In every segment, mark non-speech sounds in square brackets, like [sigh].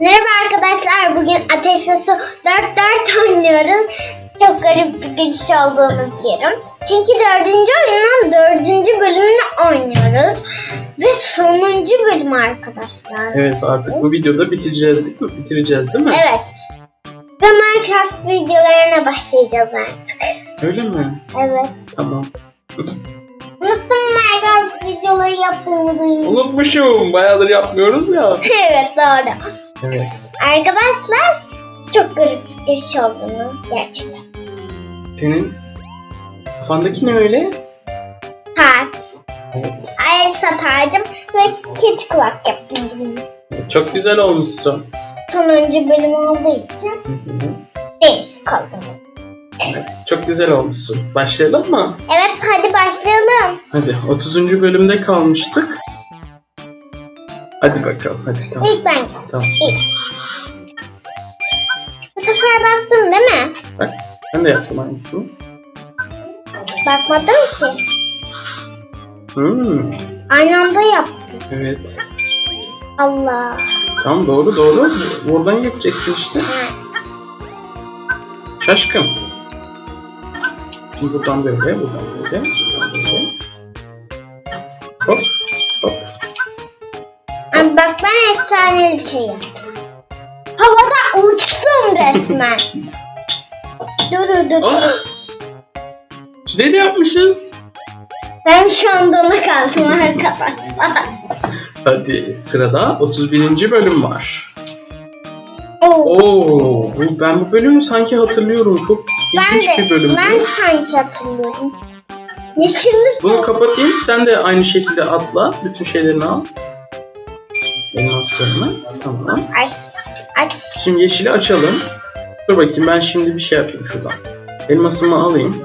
Merhaba arkadaşlar. Bugün Ateş ve Su 4-4 oynuyoruz. Çok garip bir giriş olduğunu biliyorum. Çünkü dördüncü oyunun dördüncü bölümünü oynuyoruz. Ve sonuncu bölüm arkadaşlar. Evet artık bu videoda bitireceğiz? Bitireceğiz değil mi? Evet. Ve Minecraft videolarına başlayacağız artık. Öyle mi? Evet. Tamam. Unuttum Minecraft videoları yaptığımızı. Unutmuşum. Bayağıdır yapmıyoruz ya. [laughs] evet doğru. Evet. Arkadaşlar çok garip bir giriş olduğunu gerçekten. Senin kafandaki ne öyle? Taç. Evet. Elsa tacım ve keçi kulak yaptım bugün. Çok güzel olmuşsun. Sonuncu bölüm olduğu için Hı hı. değişik kaldım. Evet. Çok güzel olmuşsun. Başlayalım mı? Evet hadi başlayalım. Hadi 30. bölümde kalmıştık. Hadi bakalım. Hadi tamam. İlk ben. Tamam. İlk. Bu sefer baktın değil mi? Bak ben de yaptım aynısını. Bakmadım ki. Hmm, Aynı anda yaptım. evet. Allah. Tamam doğru doğru. Oradan geçeceksin işte. Ha. Şaşkın. Şimdi buradan böyle, buradan böyle, buradan böyle. Hop, Ama bak ben efsaneli bir şey yaptım. Havada uçtum resmen. [laughs] dur dur dur. Oh! Çile de yapmışız. Ben şu anda ona kaldım arkadaşlar. Hadi sırada 31. bölüm var. Oo. Oo, bu- ben bu bölümü sanki hatırlıyorum. Çok Ben ilginç bir de, bölüm. ben sanki hatırlıyorum. Yeşillik Bunu kapatayım. Sen de aynı şekilde atla. Bütün şeylerini al. Elmaslarını. Tamam. Ay, ay. Şimdi yeşili açalım. Dur bakayım ben şimdi bir şey yapayım şuradan. Elmasımı alayım.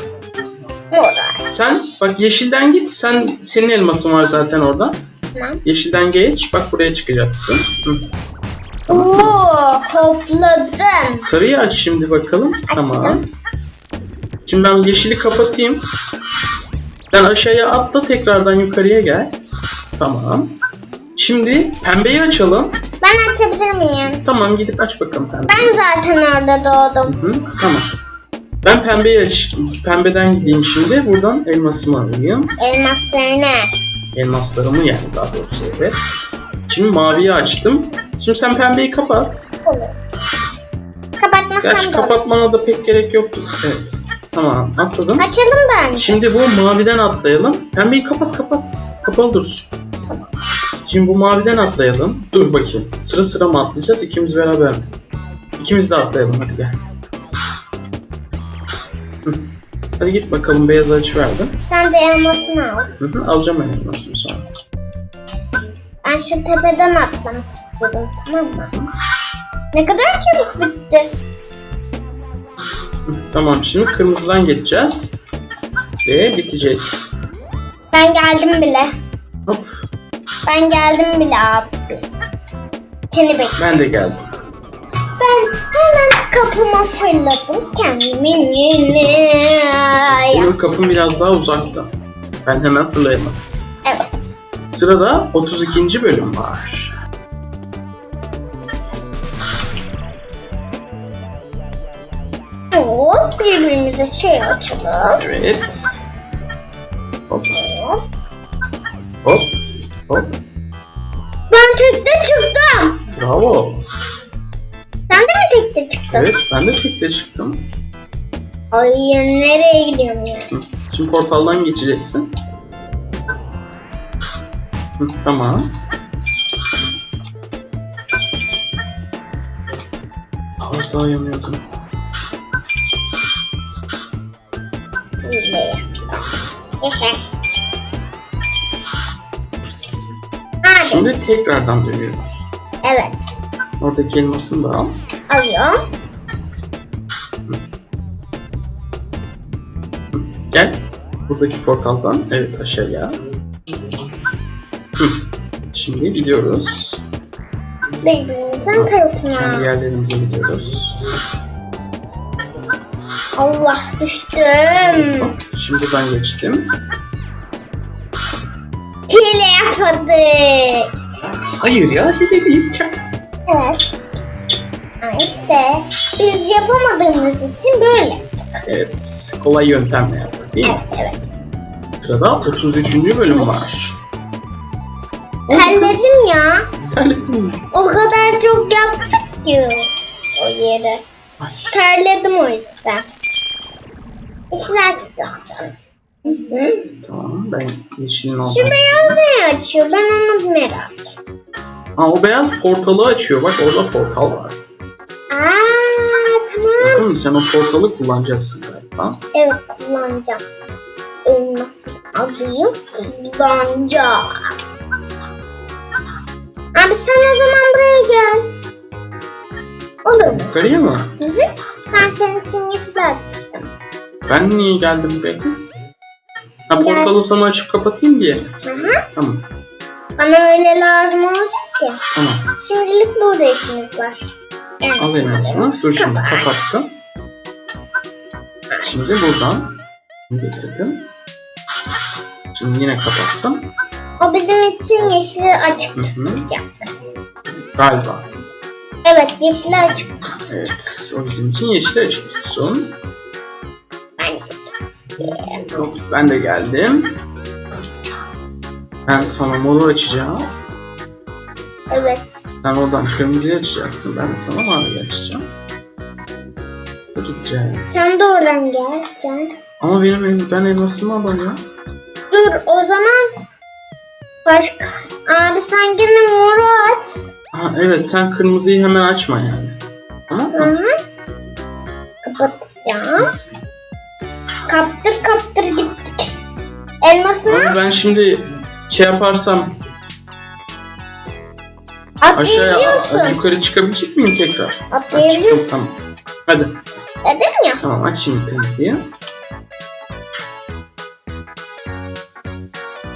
Uğraş. Sen bak yeşilden git. Sen senin elmasın var zaten orada. Tamam. Yeşilden geç. Bak buraya çıkacaksın. Hı. Oo, topladım. Sarıyı aç şimdi bakalım. Tamam. Açtım. Şimdi ben yeşili kapatayım. Sen aşağıya atla tekrardan yukarıya gel. Tamam. Şimdi pembeyi açalım. Ben açabilir miyim? Tamam gidip aç bakalım pembeyi. Ben zaten orada doğdum. Hı hı, tamam. Ben pembeyi aç. Pembeden gideyim şimdi. Buradan elmasımı alayım. Elmaslarını. Elmaslarımı yani daha doğrusu evet. Şimdi maviyi açtım. Şimdi sen pembeyi kapat. Olur. Kapatmasam Gerçi da olur. kapatmana da pek gerek yoktu. Evet. Tamam atladım. Açalım bence. Şimdi bu maviden atlayalım. Pembeyi kapat kapat. Kapalı dursun. Şimdi bu maviden atlayalım. Dur bakayım. Sıra sıra mı atlayacağız? İkimiz beraber mi? İkimiz de atlayalım hadi gel. Hı. Hadi git bakalım beyaz açıverdim. Sen de elmasını al. Hı hı, alacağım ben elmasımı sonra. Ben şu tepeden atlamak istiyorum tamam mı? Ne kadar çabuk bitti. Hı, Tamam şimdi kırmızıdan geçeceğiz. Ve bitecek. Ben geldim bile. Ben geldim bile abi. Seni bekle. ben de geldim. Ben hemen kapıma fırladım kendimin yerine. Benim kapım biraz daha uzakta. Ben hemen fırlayamam. Evet. Sırada 32. bölüm var. Hop birbirimize şey açalım. Evet. Hop Hop. hop hop. Ben tekte çıktım. Bravo. Sen de mi tekte çıktın? Evet ben de tekte çıktım. Ay nereye gidiyorum ya? Hı, Şimdi portaldan geçeceksin. Hı, Tamam. Az daha yanıyordum. Yaşa. Şimdi tekrardan dönüyoruz. Evet. Oradaki elmasını da al. Alıyorum. Gel. Buradaki portaldan. Evet aşağıya. Şimdi gidiyoruz. Birbirimizin Kendi tarafına. yerlerimize gidiyoruz. Allah düştüm. Şimdi ben geçtim. Hile yapmadık. Hayır ya hile değil. Çak. Evet. Ha, İşte biz yapamadığımız için böyle. Evet. Kolay yöntemle yaptık değil mi? Evet, evet. Sırada 33. bölüm var. Terledim ya. Terlettin mi? O kadar çok yaptık ki o yere. Ay. Terledim o yüzden. İşler çıkartacağım. Tamam ben yeşilin Şu oradan. beyaz ne açıyor? Ben onu merak ettim. Ha o beyaz portalı açıyor. Bak orada portal var. Aa tamam. Bakın sen o portalı kullanacaksın galiba. Evet kullanacağım. Elması alayım. Kullanacağım. Abi sen o zaman buraya gel. Olur mu? Yukarıya mı? Hı hı. Ben senin için yeşil açtım. Ben niye geldim buraya kız? Ha Gel. portalı sana açıp kapatayım diye. Hı hı. Tamam. Bana öyle lazım olacak ki. Tamam. Şimdilik burada işimiz var. Evet. Al elmasını. Dur şimdi Kapat. kapattım. Şimdi buradan getirdim. Şimdi yine kapattım. O bizim için yeşili açık Hı hı. tutacak. Galiba. Evet yeşili açık. Evet. O bizim için yeşil açık tutsun. Ben de isterim. Hop, Ben de geldim. Ben sana moru açacağım. Evet. Sen oradan kırmızıyı açacaksın. Ben de sana maviyi açacağım. Gideceğiz. Sen de oradan gel. Gel. Ama benim el- ben elmasımı alamıyorum. Dur o zaman başka. Abi sen gene moru aç. Ha evet sen kırmızıyı hemen açma yani. Tamam Hı mı? hı. Kapatacağım. Kaptır kaptır gittik. Elmasını Ama ben şimdi şey yaparsam aşağıya atlayabiliyorsun. yukarı çıkabilecek miyim tekrar? Ha, Atlayabiliyorsun. çıktım tamam. Hadi Dedim ya. tamam aç şimdi kırmızıyı.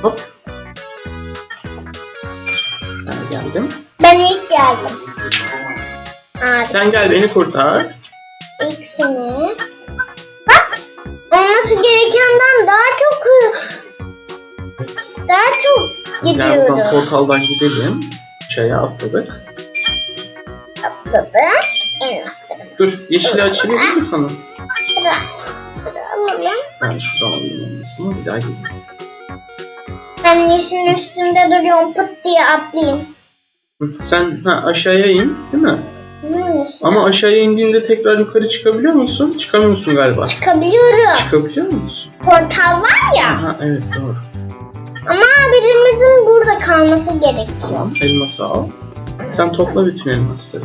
Hop. Ben geldim. Ben ilk geldim. Abi Sen gel beni kurtar. ilk seni. Bak. Olması gerekenden daha çok daha çok Gel buradan gidiyorum. portaldan gidelim. Şeye atladık. Atladı. Elmaslarım. Dur yeşili açayım mi sana? Sıra. Sıra alalım. Ben şuradan alayım elmasımı bir daha geleyim. Ben yeşilin üstünde duruyorum. Pıt diye atlayayım. Sen ha, aşağıya in değil mi? Ama aşağıya indiğinde tekrar yukarı çıkabiliyor musun? Çıkamıyorsun galiba. Çıkabiliyorum. Çıkabiliyor musun? Portal var ya. Aha evet doğru. Ama birimizin burada kalması gerekiyor. Tamam elması al. Sen topla bütün elmasları.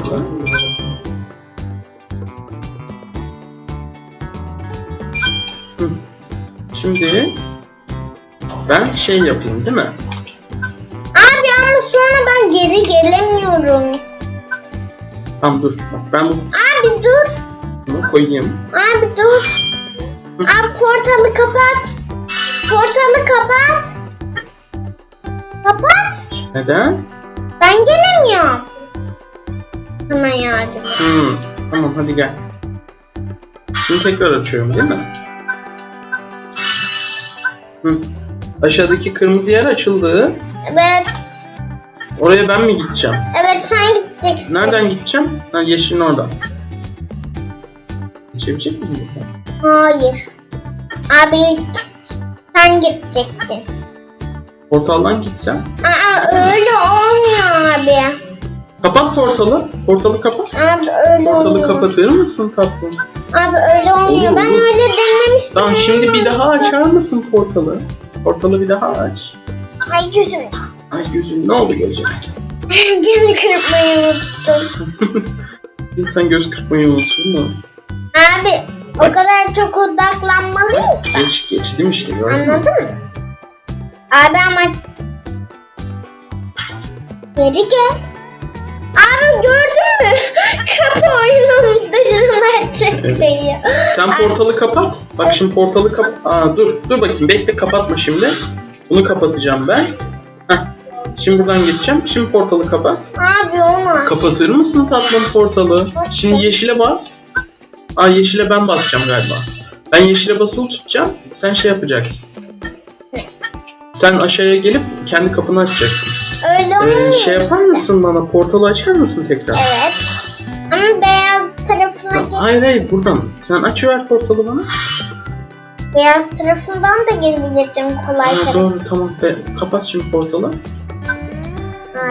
Hı. Şimdi ben şey yapayım değil mi? Abi ama sonra ben geri gelemiyorum. Tamam dur. Bak ben bu- Abi dur. bunu koyayım. Abi dur. Abi portalı kapat. Portalı kapat. Kapat. Neden? Ben gelemiyorum. Sana yardım. Hmm, tamam hadi gel. Şimdi tekrar açıyorum değil mi? Hı. Aşağıdaki kırmızı yer açıldı. Evet. Oraya ben mi gideceğim? Evet sen gideceksin. Nereden gideceğim? Ha, yeşilin oradan. Geçebilecek miyim? buradan? Hayır. Abi sen gidecektin. Portaldan gitsem. Aa öyle olmuyor abi. Kapat portalı. Portalı kapat. Abi öyle Portalı olmuyor. kapatır mısın tatlım? Abi öyle olmuyor. Olur, ben olur. öyle denemiştim. Tamam şimdi bir daha açar mısın portalı? Portalı bir daha aç. Ay gözüm. Ay gözün ne oldu gözün? [laughs] Gene kırpmayı unuttum. [laughs] Sen göz kırpmayı unuttun mu? Abi o kadar çok odaklanmalıyım. Geç, geçtim işte gördün mü? Anladın mı? Abi ama geri gel. Abi gördün mü? [laughs] Kapı oyunun dışına çıkıyor. Sen portalı kapat. Bak şimdi portalı kap... Aa dur, dur bakayım. Bekle kapatma şimdi. Bunu kapatacağım ben. Heh. Şimdi buradan geçeceğim. Şimdi portalı kapat. Abi onu. Kapatır mısın tatlım portalı? Şimdi yeşile bas. Aa yeşile ben basacağım galiba. Ben yeşile basılı tutacağım. Sen şey yapacaksın. Sen aşağıya gelip kendi kapını açacaksın. Öyle Ee, olmuyor. şey yapar mısın bana? Portalı açar mısın tekrar? Evet. Ama beyaz tarafına Sen- gel. hayır hayır buradan. Sen açıver portalı bana. Beyaz tarafından da gelebilirdim kolay Ha, tarafı. doğru tamam. Be, kapat şimdi portalı.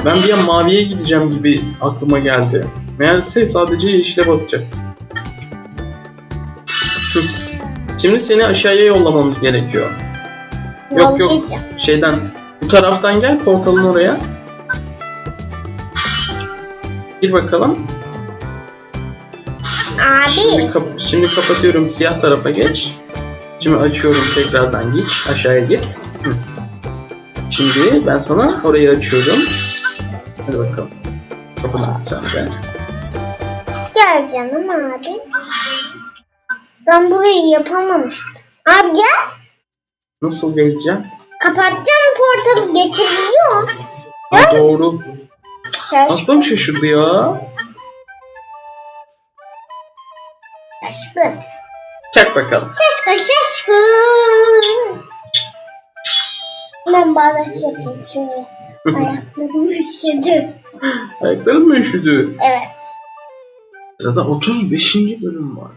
Ben bir an maviye gideceğim gibi aklıma geldi. Meğerse sadece yeşile basacak. Hı. Şimdi seni aşağıya yollamamız gerekiyor. Yok yok şeyden bu taraftan gel portalın oraya. Gir bakalım. Şimdi, Abi. kap- şimdi kapatıyorum siyah tarafa geç. Şimdi açıyorum tekrardan geç aşağıya git. Hı. Şimdi ben sana orayı açıyorum. Hadi bakalım. Kapını aç sen de. Gel canım abi. Ben burayı yapamamıştım. Abi gel. Nasıl geleceğim? Kapatacağım portalı geçebiliyorum. Ha, doğru. Aklım şaşırdı ya. şaşkın. Çak bakalım. Şaşkın şaşkın. Ben bağdaş yapayım şöyle. Ayaklarım [laughs] üşüdü. Ayaklarım mı üşüdü? Evet. Sırada 35. bölüm var.